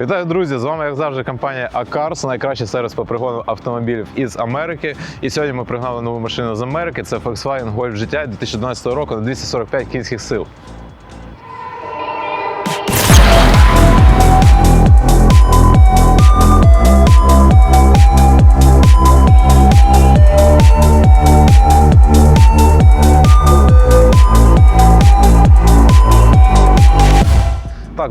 Вітаю, друзі! З вами, як завжди, компанія Акарс, найкращий сервіс по пригону автомобілів із Америки. І сьогодні ми пригнали нову машину з Америки. Це Volkswagen Golf GTI 2012 року на 245 кінських сил.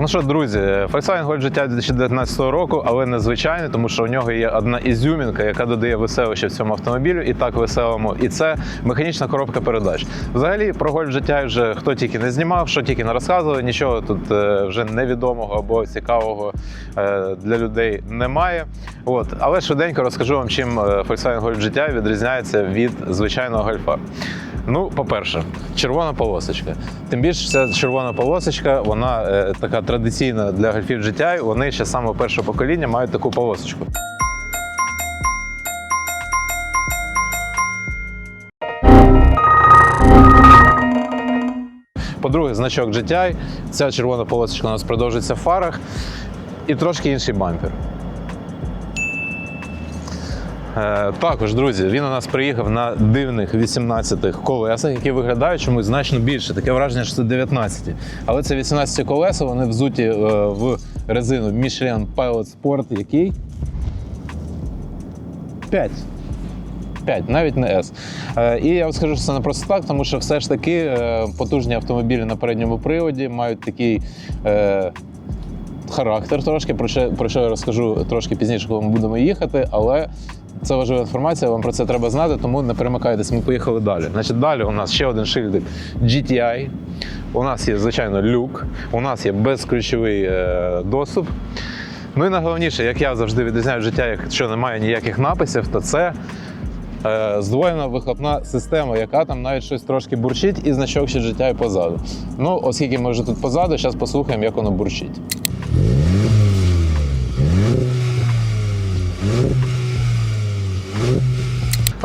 Ну що, друзі, Volkswagen Golf GTI 2019 року, але незвичайний, тому що у нього є одна ізюмінка, яка додає веселище в цьому автомобілю, і так веселому. І це механічна коробка передач. Взагалі, про Golf GTI вже хто тільки не знімав, що тільки не розказував, нічого тут е, вже невідомого або цікавого е, для людей немає. От. Але швиденько розкажу вам, чим е, Volkswagen Golf GTI відрізняється від звичайного гольфа. Ну, по-перше, червона полосочка. Тим більше ця червона полосочка, вона така традиційна для гольфів життя. Вони ще з самого першого покоління мають таку полосочку. По-друге, значок GTI. Ця червона полосочка у нас продовжується в фарах. І трошки інший бампер. Е, Також, друзі, він у нас приїхав на дивних 18 колесах, які виглядають чомусь значно більше. Таке враження, що це 19. Але це 18 колеса, вони взуті е, в резину Michelin Pilot Sport, який 5. 5, навіть не S. Е, І я вам скажу, що це не просто так, тому що все ж таки потужні автомобілі на передньому приводі мають такий. Характер трошки, про що, про що я розкажу трошки пізніше, коли ми будемо їхати, але це важлива інформація, вам про це треба знати, тому не перемикайтесь, ми поїхали далі. Значить, далі у нас ще один шильдик GTI. У нас є, звичайно, люк, у нас є безключовий е, доступ. Ну і найголовніше, як я завжди відрізняю життя, якщо немає ніяких написів, то це е, здвоєна вихлопна система, яка там навіть щось трошки бурчить, і значок ще життя і позаду. Ну, оскільки ми вже тут позаду, зараз послухаємо, як воно бурчить.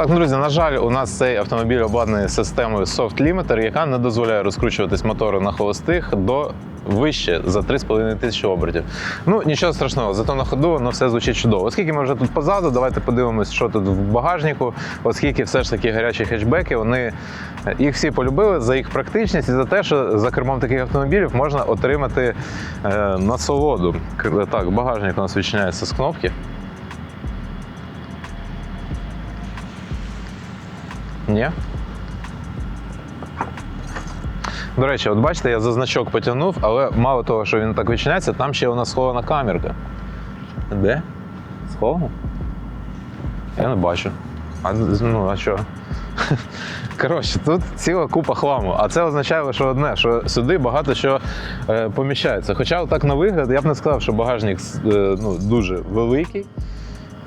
Так, ну, друзі, на жаль, у нас цей автомобіль обладнаний системою Soft Limiter, яка не дозволяє розкручуватись мотору на холостих до вище за 3,5 тисячі обертів. Ну, нічого страшного, зато на ходу воно все звучить чудово. Оскільки ми вже тут позаду, давайте подивимось, що тут в багажнику, оскільки все ж таки гарячі хетчбеки, вони їх всі полюбили за їх практичність і за те, що за кермом таких автомобілів можна отримати е, насолоду. Так, багажник у нас відчиняється з кнопки. Ні. До речі, от бачите, я за значок потягнув, але мало того, що він так відчиняється, там ще у нас схована камерка. Де? Схована? Я не бачу. А ну, а що? Коротше, тут ціла купа хламу. А це означає лише одне, що сюди багато що е, поміщається. Хоча так на вигляд я б не сказав, що багажник е, ну, дуже великий.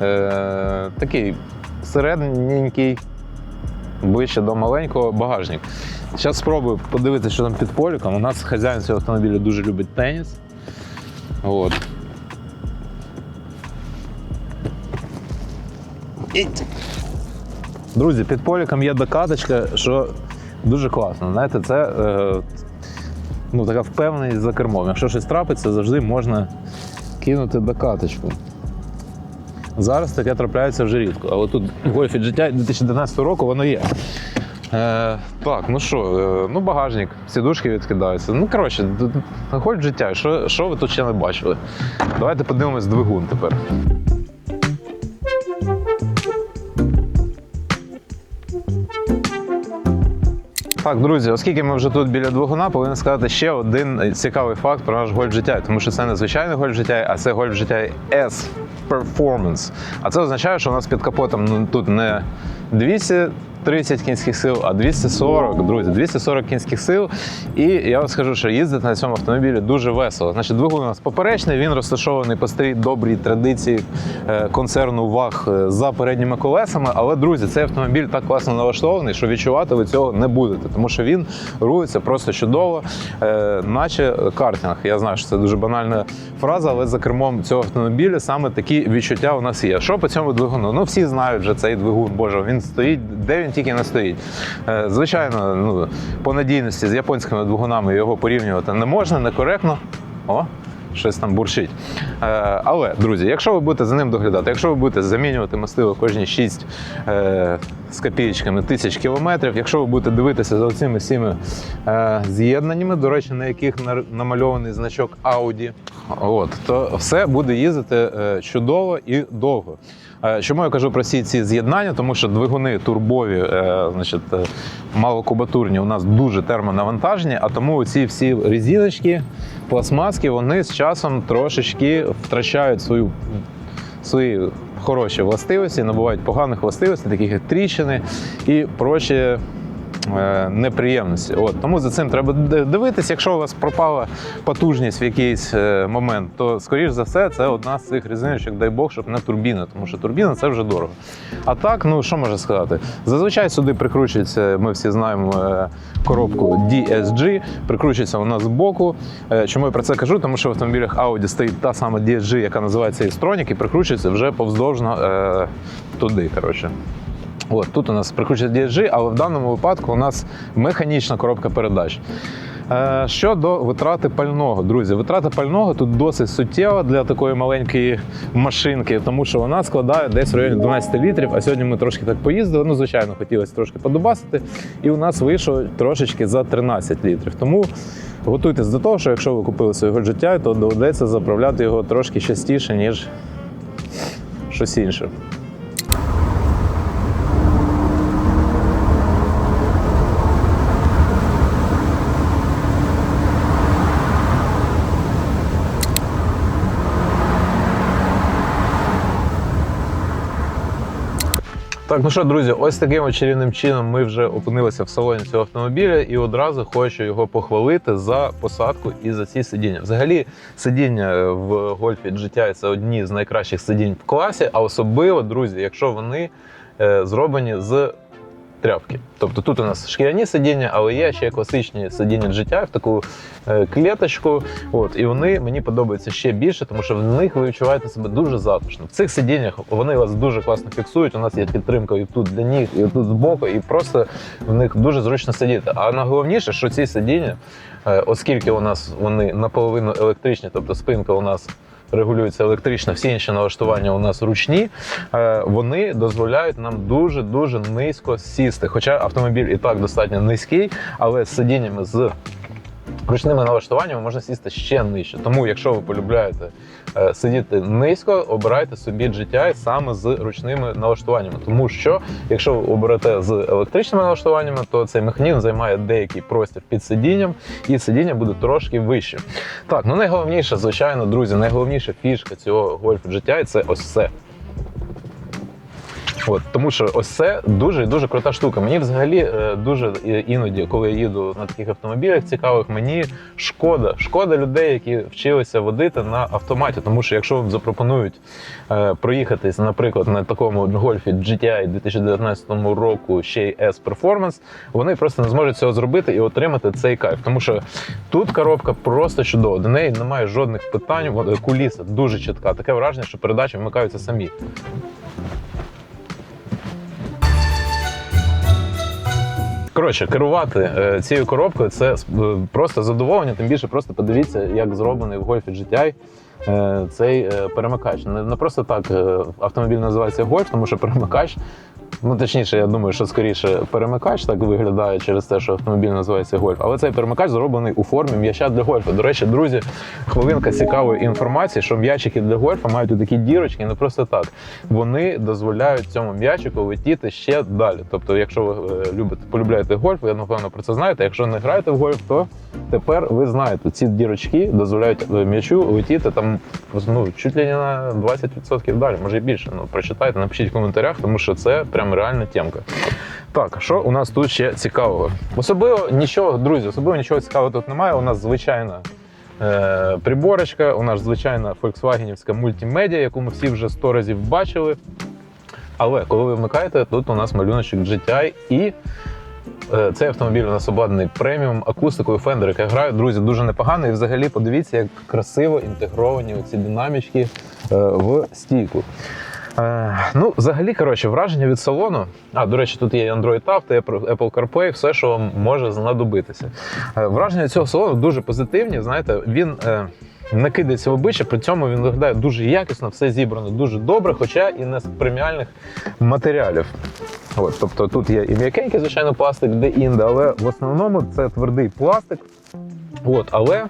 Е, такий середненький, ближче до маленького багажник. Зараз спробую подивитися, що там під поліком. У нас хазяїн цього автомобіля дуже любить теніс. От. Друзі, під поліком є докаточка, що дуже класно. Знаєте, це е, ну, така впевненість за кермом. Якщо щось трапиться, завжди можна кинути докаточку. Зараз таке трапляється вже рідко, але тут гольфі життя 2011 року воно є. Е, так, ну що, е, ну багажник, сідушки відкидаються. Ну, коротше, гольф життя, що, що ви тут ще не бачили? Давайте подивимось двигун тепер. Так, друзі, оскільки ми вже тут біля двигуна, повинен сказати ще один цікавий факт про наш гольф життя, тому що це не звичайний гольф життя, а це гольф життя S Performance. А це означає, що у нас під капотом ну, тут не 230 кінських сил, а 240, друзі, 240 кінських сил. І я вам скажу, що їздити на цьому автомобілі дуже весело. Значить, двигун у нас поперечний, він розташований по старій добрій традиції е, концерну ВАГ е, за передніми колесами. Але, друзі, цей автомобіль так класно налаштований, що відчувати ви цього не будете, тому що він рулиться просто чудово, е, наче картинг. Я знаю, що це дуже банальна фраза, але за кермом цього автомобіля саме такі відчуття у нас є. Що по цьому двигуну? Ну всі знають вже цей двигун, боже, він стоїть, де він тільки не стоїть. Е, Звичайно, ну, по надійності з японськими двигунами його порівнювати не можна, некоректно. О, щось там бурчить. Е, але, друзі, якщо ви будете за ним доглядати, якщо ви будете замінювати мастило кожні 6 е, з копієчками тисяч кілометрів, якщо ви будете дивитися за цими всіми з'єднаннями, до речі, на яких намальований значок Audi, от, то все буде їздити чудово і довго. Чому я кажу про всі ці з'єднання? Тому що двигуни турбові, е, значить, е, малокубатурні у нас дуже термонавантажені, а тому ці всі резиночки, пластмаски, вони з часом трошечки втрачають свою свої хороші властивості, набувають поганих властивостей, таких як тріщини і прочі неприємності. От, тому за цим треба д- дивитись. Якщо у вас пропала потужність в якийсь е, момент, то скоріш за все це одна з цих резиночок, дай Бог, щоб не турбіна, тому що турбіна це вже дорого. А так, ну що можна сказати? Зазвичай сюди прикручується, ми всі знаємо е, коробку DSG, прикручується у нас збоку. Е, Чому я про це кажу? Тому що в автомобілях Audi стоїть та сама DSG, яка називається e і прикручується вже повздовжно е, туди. Коротше. От, тут у нас прикручується DSG, але в даному випадку у нас механічна коробка передач. Е, Щодо витрати пального, друзі, витрата пального тут досить суттєва для такої маленької машинки, тому що вона складає десь в районі 12 літрів. А сьогодні ми трошки так поїздили. Ну, звичайно, хотілося трошки подубасити, і у нас вийшло трошечки за 13 літрів. Тому готуйтесь до того, що якщо ви купили своє життя, то доведеться заправляти його трошки частіше, ніж щось інше. Так, ну що, друзі, ось таким чарівним чином ми вже опинилися в салоні цього автомобіля, і одразу хочу його похвалити за посадку і за ці сидіння. Взагалі, сидіння в гольфі GTI – це одні з найкращих сидінь в класі, а особливо, друзі, якщо вони е, зроблені з тряпки. Тобто тут у нас шкіряні сидіння, але є ще класичні сидіння GTI в таку е, клеточку. От, і вони мені подобаються ще більше, тому що в них ви відчуваєте себе дуже затишно. В цих сидіннях вони вас дуже класно фіксують. У нас є підтримка і тут для ніг, і тут збоку, і просто в них дуже зручно сидіти. А найголовніше, що ці сидіння, е, оскільки у нас вони наполовину електричні, тобто спинка у нас. Регулюється електрично, всі інші налаштування у нас ручні. Е, Вони дозволяють нам дуже дуже низько сісти. Хоча автомобіль і так достатньо низький, але з сидіннями з ручними налаштуваннями можна сісти ще нижче. Тому, якщо ви полюбляєте е, сидіти низько, обирайте собі GTI саме з ручними налаштуваннями. Тому що, якщо ви оберете з електричними налаштуваннями, то цей механізм займає деякий простір під сидінням, і сидіння буде трошки вище. Так, ну найголовніше, звичайно, друзі, найголовніша фішка цього Golf GTI – це ось це. От, тому що ось це дуже дуже крута штука. Мені взагалі е, дуже е, іноді, коли я їду на таких автомобілях цікавих, мені шкода. Шкода людей, які вчилися водити на автоматі. Тому що якщо вам запропонують е, проїхатись, наприклад, на такому гольфі GTI 2019 року ще й S Performance, вони просто не зможуть цього зробити і отримати цей кайф. Тому що тут коробка просто чудова. До неї немає жодних питань. Куліса дуже чітка. Таке враження, що передачі вмикаються самі. Коротше, керувати е, цією коробкою це е, просто задоволення. Тим більше просто подивіться, як зроблений в гольфі GTI е, цей перемикач. Не, просто так автомобіль називається гольф, тому що перемикач. Ну, точніше, я думаю, що скоріше перемикач так виглядає через те, що автомобіль називається гольф. Але цей перемикач зроблений у формі м'яча для гольфу. До речі, друзі, хвилинка цікавої інформації, що м'ячики для гольфа мають такі дірочки, не просто так. Вони дозволяють цьому м'ячику летіти ще далі. Тобто, якщо ви е, любите полюбляєте гольф, ви напевно про це знаєте. Якщо не граєте в гольф, то тепер ви знаєте, ці дірочки дозволяють е, м'ячу летіти там ну, чуть ли не на 20% далі, може і більше. Ну прочитайте, напишіть в коментарях, тому що це прям реальна темка. Так, що у нас тут ще цікавого? Особливо нічого, друзі, особливо нічого цікавого тут немає. У нас звичайна е, приборочка, у нас звичайна Volkswagenівська мультимедіа, яку ми всі вже 100 разів бачили. Але коли ви вмикаєте, тут у нас малюночок GTI і е, цей автомобіль у нас обладнаний преміум акустикою Fender, яка грає, друзі, дуже непогано. І взагалі подивіться, як красиво інтегровані ці динамічки е, в стійку. Е, ну, взагалі, коротше, враження від салону. А, до речі, тут є Android Auto, Apple CarPlay, все, що вам може знадобитися. Е, враження цього салону дуже позитивні. Знаєте, він. Е, не кидається в обличчя, при цьому він виглядає дуже якісно, все зібрано дуже добре, хоча і не з преміальних матеріалів. От, тобто тут є і м'якенький, звичайно, пластик, де інде, але в основному це твердий пластик. От, але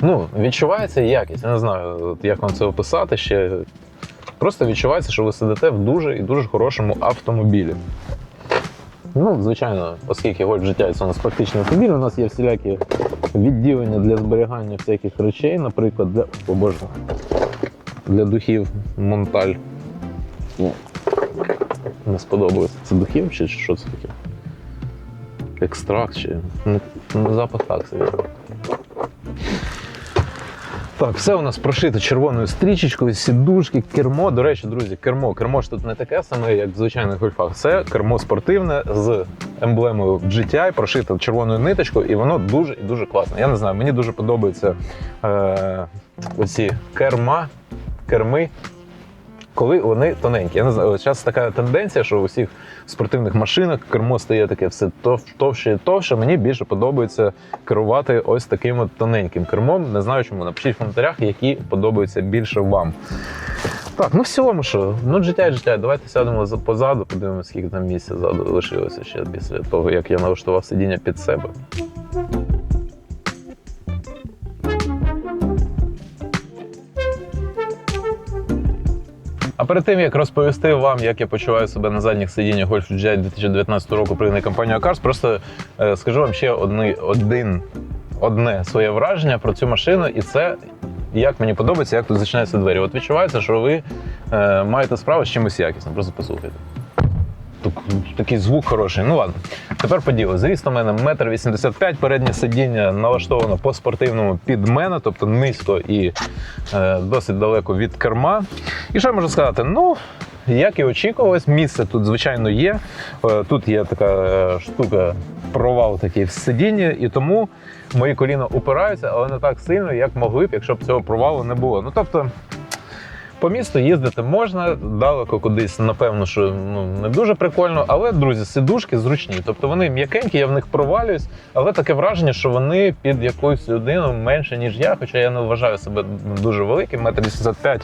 ну, відчувається якість. Я не знаю, як вам це описати ще. Просто відчувається, що ви сидите в дуже і дуже хорошому автомобілі. Ну, звичайно, оскільки гольф життя це у нас практичний автомобіль, у нас є всілякі відділення для зберігання всяких речей, наприклад, для, о, боже, для духів Монталь. Ну, Не сподобалося. Це духів чи що це таке? Екстракт чи. Ну, запах так собі. Так, все у нас прошито червоною стрічечкою, сідушки, кермо. До речі, друзі, кермо. Кермо ж тут не таке саме, як в звичайних гольфах. Це кермо спортивне з емблемою GTI, прошите червоною ниточкою, і воно дуже і дуже класне. Я не знаю, мені дуже подобаються е, оці керма, керми. Коли вони тоненькі. Я не знаю, зараз така тенденція, що у всіх спортивних машинах кермо стає таке все тов- товще і товще. Мені більше подобається керувати ось таким от тоненьким кермом. Не знаю чому. Напишіть в коментарях, які подобаються більше вам. Так, ну в цілому що, ну життя життя. Давайте сядемо за- позаду, подивимося, скільки там місця ззаду лишилося ще після того, як я налаштував сидіння під себе. А перед тим як розповісти вам, як я почуваю себе на задніх сидіннях Golf GTI 2019 року при компанію Cars, просто е, скажу вам ще одне, один, одне своє враження про цю машину, і це як мені подобається, як тут зачиняються двері. От відчувається, що ви е, маєте справу з чимось якісним. Просто послухайте. Так- Такий звук хороший. Ну ладно. Тепер по ділу. Зріст у мене 1,85 м, переднє сидіння налаштовано по спортивному під мене, тобто низько і е, досить далеко від керма. І що я можу сказати? Ну, як і очікувалось, місце тут, звичайно, є. Е, Тут є така е, штука, провал такий в сидінні, і тому мої коліна упираються, але не так сильно, як могли б, якщо б цього провалу не було. Ну тобто. По місту їздити можна, далеко кудись, напевно, що ну не дуже прикольно. Але, друзі, сидушки зручні. Тобто вони м'якенькі, я в них провалююсь, але таке враження, що вони під якусь людину менше, ніж я. Хоча я не вважаю себе дуже великим, метр 85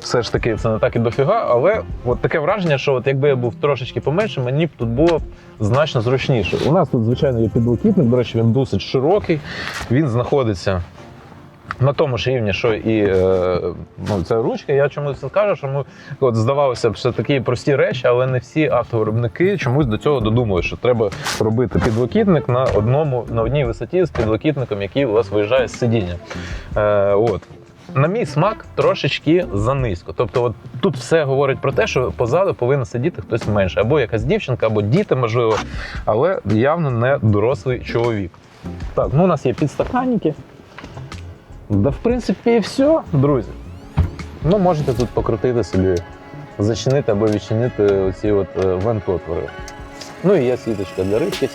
все ж таки це не так і дофіга. Але от таке враження, що от якби я був трошечки поменше, мені б тут було значно зручніше. У нас тут, звичайно, є підлокітник, до речі, він досить широкий. Він знаходиться на тому ж рівні, що і е, ну, це ручка. Я чомусь це кажу, що ми от здавалося б, що такі прості речі, але не всі автовиробники чомусь до цього додумали, що треба робити підлокітник на одному на одній висоті з підлокітником, який у вас виїжджає з сидіння. Е, от. На мій смак трошечки занизько. Тобто, от тут все говорить про те, що позаду повинен сидіти хтось менше, або якась дівчинка, або діти, можливо, але явно не дорослий чоловік. Так, ну у нас є підстаканники. Да, в принципі, і все, друзі. Ну, можете тут покрутити собі, зачинити або відчинити оці от е, вентотвори. Ну і є сіточка для рибки.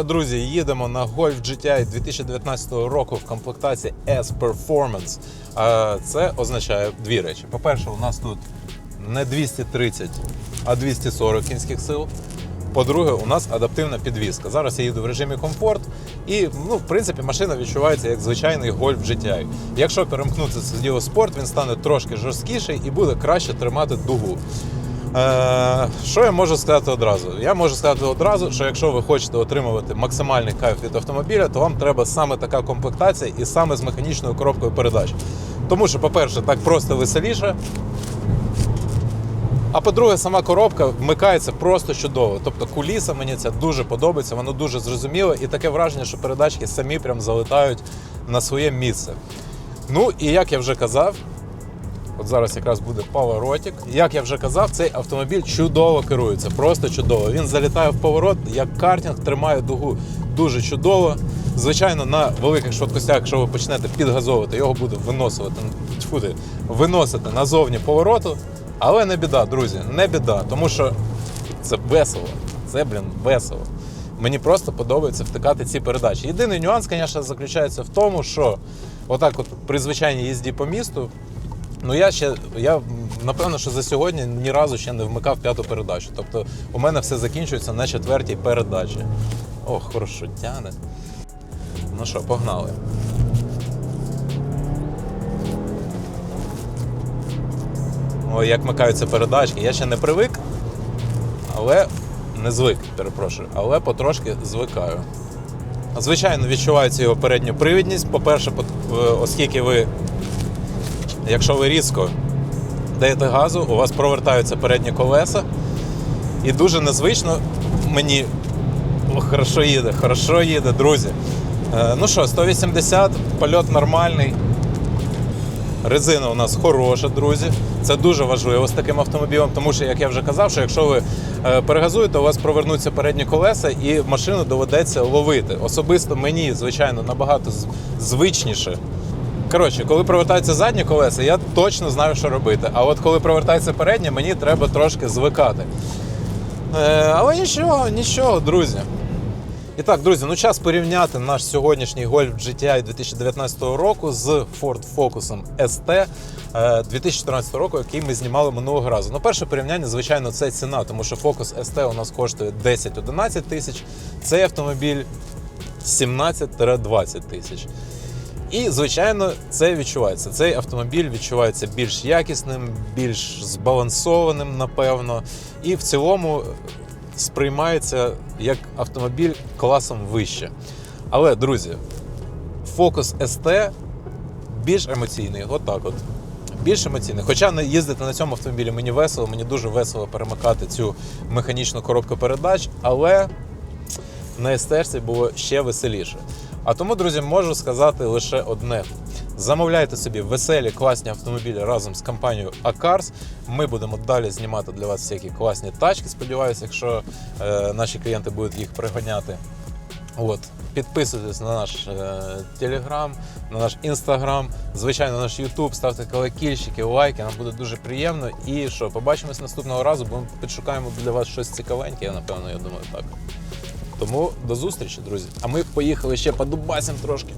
Що, друзі, їдемо на Golf GTI 2019 року в комплектації S Performance. А Це означає дві речі. По-перше, у нас тут не 230, а 240 кінських сил. По-друге, у нас адаптивна підвізка. Зараз я їду в режимі комфорт, і ну, в принципі машина відчувається як звичайний Golf GTI. Якщо перемкнути це діло спорт, він стане трошки жорсткіший і буде краще тримати дугу. Е, що я можу сказати одразу? Я можу сказати одразу, що якщо ви хочете отримувати максимальний кайф від автомобіля, то вам треба саме така комплектація і саме з механічною коробкою передач. Тому що, по-перше, так просто веселіше. А по-друге, сама коробка вмикається просто чудово. Тобто куліса мені це дуже подобається, воно дуже зрозуміло, і таке враження, що передачки самі прям залетають на своє місце. Ну і як я вже казав, От зараз якраз буде поворотик. Як я вже казав, цей автомобіль чудово керується, просто чудово. Він залітає в поворот, як картинг, тримає дугу дуже чудово. Звичайно, на великих швидкостях, якщо ви почнете підгазовувати, його буде виносити, тьфу виносити назовні повороту. Але не біда, друзі, не біда, тому що це весело. Це, блін, весело. Мені просто подобається втикати ці передачі. Єдиний нюанс, звісно, заключається в тому, що отак, от при звичайній їзді по місту, ну я ще я напевно, що за сьогодні ні разу ще не вмикав п'яту передачу. Тобто у мене все закінчується на четвертій передачі. Ох, хорошо тяне. Ну що, погнали. Ой, як микаються передачки. Я ще не привик, але не звик, перепрошую, але потрошки звикаю. Звичайно, відчувається його передню привідність. По-перше, е, оскільки ви, якщо ви різко даєте газу, у вас провертаються передні колеса. І дуже незвично мені. Хорошо їде, хорошо їде, друзі. Е, ну що, 180, польот нормальний. Резина у нас хороша, друзі. Це дуже важливо з таким автомобілем, тому що, як я вже казав, що якщо ви е, перегазуєте, у вас провернуться передні колеса і машину доведеться ловити. Особисто мені, звичайно, набагато звичніше. Коротше, коли провертаються задні колеса, я точно знаю, що робити. А от коли провертається переднє, мені треба трошки звикати. Е, але нічого, нічого, друзі. І так, друзі, ну час порівняти наш сьогоднішній Golf GTI 2019 року з Ford Focus ST е, 2014 року, який ми знімали минулого разу. Ну, перше порівняння, звичайно, це ціна, тому що Focus ST у нас коштує 10-11 тисяч. Цей автомобіль 17-20 тисяч. І, звичайно, це відчувається. Цей автомобіль відчувається більш якісним, більш збалансованим, напевно. І в цілому сприймається як автомобіль класом вище. Але, друзі, Focus ST більш емоційний, отак от. Більш емоційний. Хоча не їздити на цьому автомобілі мені весело, мені дуже весело перемикати цю механічну коробку передач, але на естежці було ще веселіше. А тому, друзі, можу сказати лише одне: замовляйте собі веселі, класні автомобілі разом з компанією Акарс. Ми будемо далі знімати для вас всякі класні тачки. Сподіваюся, якщо е, наші клієнти будуть їх приганяти. От, підписуйтесь на наш телеграм, на наш інстаграм, звичайно, на наш Ютуб, ставте колокільчики, лайки, нам буде дуже приємно. І що, побачимось наступного разу, бо ми підшукаємо для вас щось цікавеньке, я напевно, я думаю, так. Тому до зустрічі, друзі. А ми поїхали ще по Дубасям трошки.